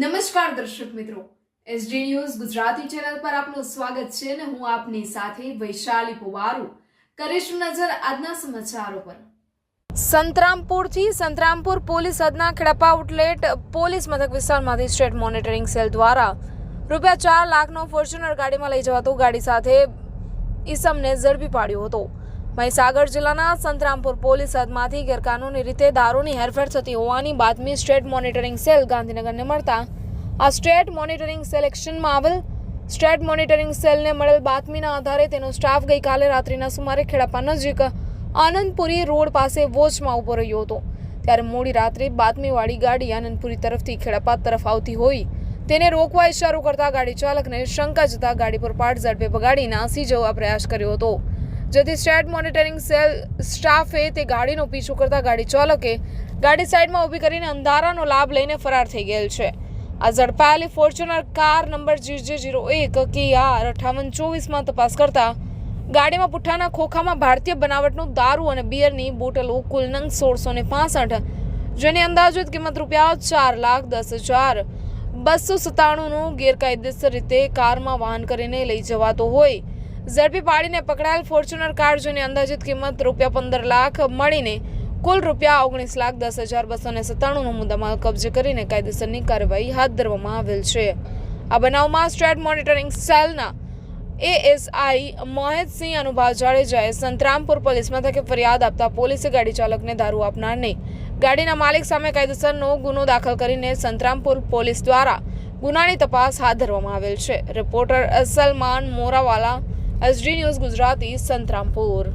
નમસ્કાર દર્શક મિત્રો. એસડી ન્યૂઝ ગુજરાતી ચેનલ પર આપનું સ્વાગત છે અને હું આપની સાથે વૈશાલી પુવારુ. કરીશું નજર આજના સમાચારો પર. સંતરામપુરથી સંતરામપુર પોલીસ હદના ખેડપા આઉટલેટ પોલીસ મથક વિસ્તારમાંથી સ્ટેટ મોનિટરિંગ સેલ દ્વારા રૂપિયા ચાર લાખનો ફોર્ચ્યુનર ગાડીમાં લઈ જવાતો ગાડી સાથે ઈસમને ઝડપી પાડ્યો હતો. મહીસાગર જિલ્લાના સંતરામપુર પોલીસ હદમાંથી ગેરકાનૂની રીતે દારૂની હેરફેર થતી હોવાની બાતમી સ્ટેટ મોનિટરિંગ સેલ ગાંધીનગરને મળતા. આ સ્ટેટ મોનિટરિંગ સેલ એક્શનમાં આવેલ સ્ટેટ મોનિટરિંગ સેલને મળેલ બાતમીના આધારે તેનો સ્ટાફ ગઈકાલે રાત્રિના સુમારે ખેડાપા નજીક આનંદપુરી રોડ પાસે વોચમાં ઊભો રહ્યો હતો. ત્યારે મોડી રાત્રે બાતમીવાળી ગાડી આનંદપુરી તરફથી ખેડાપા તરફ આવતી હોય. તેને રોકવા ઇશારો કરતા ગાડી ચાલકને શંકા જતા ગાડી પર પાટ ઝડપે બગાડી નાસી જવા પ્રયાસ કર્યો હતો. જેથી સ્ટેટ મોનિટરિંગ સેલ સ્ટાફે તે ગાડીનો પીછો કરતા ગાડી ચાલકે ગાડી સાઈડમાં ઊભી કરીને અંધારાનો લાભ લઈને ફરાર થઈ ગયેલ છે. આ ઝડપાયેલી Fortuner car number G J એક કે આર અઠાવન ચોવીસમાં તપાસ કરતા ગાડીમાં પુઠ્ઠાના ખોખામાં ભારતીય બનાવટનું દારૂ અને બિયરની બોટલો કુલ નંગ સોળસો ને પાસઠ, જેની અંદાજિત કિંમત રૂપિયા ચાર લાખ દસ હજાર બસો સત્તાણુંનું ગેરકાયદેસર રીતે કારમાં વાહન કરીને લઈ જવાતો હોય. ઝડપી પાડીને પકડાયેલ ફોર્ચ્યુનર કાર જેની અંદાજિત કિંમત રૂપિયા પંદર લાખ મળીને કુલ રૂપિયા ઓગણીસ લાખ દસ હજાર બસો ને સત્તાણુંનો મુદ્દામાલ કબજે કરીને કાયદેસરની કાર્યવાહી હાથ ધરવામાં આવેલ છે. આ બનાવમાં સ્ટેટ મોનિટરિંગ સેલના એએસઆઈ મોહિતસિંહ અનુભવ જાડેજાએ સંતરામપુર પોલીસ મથકે ફરિયાદ આપતા પોલીસે ગાડી ચાલકને દારૂ આપનારને ગાડીના માલિક સામે કાયદેસરનો ગુનો દાખલ કરીને સંતરામપુર પોલીસ દ્વારા ગુનાની તપાસ હાથ ધરવામાં આવેલ છે. Reporter Salman Morawala S D news Gujarati Santrampur.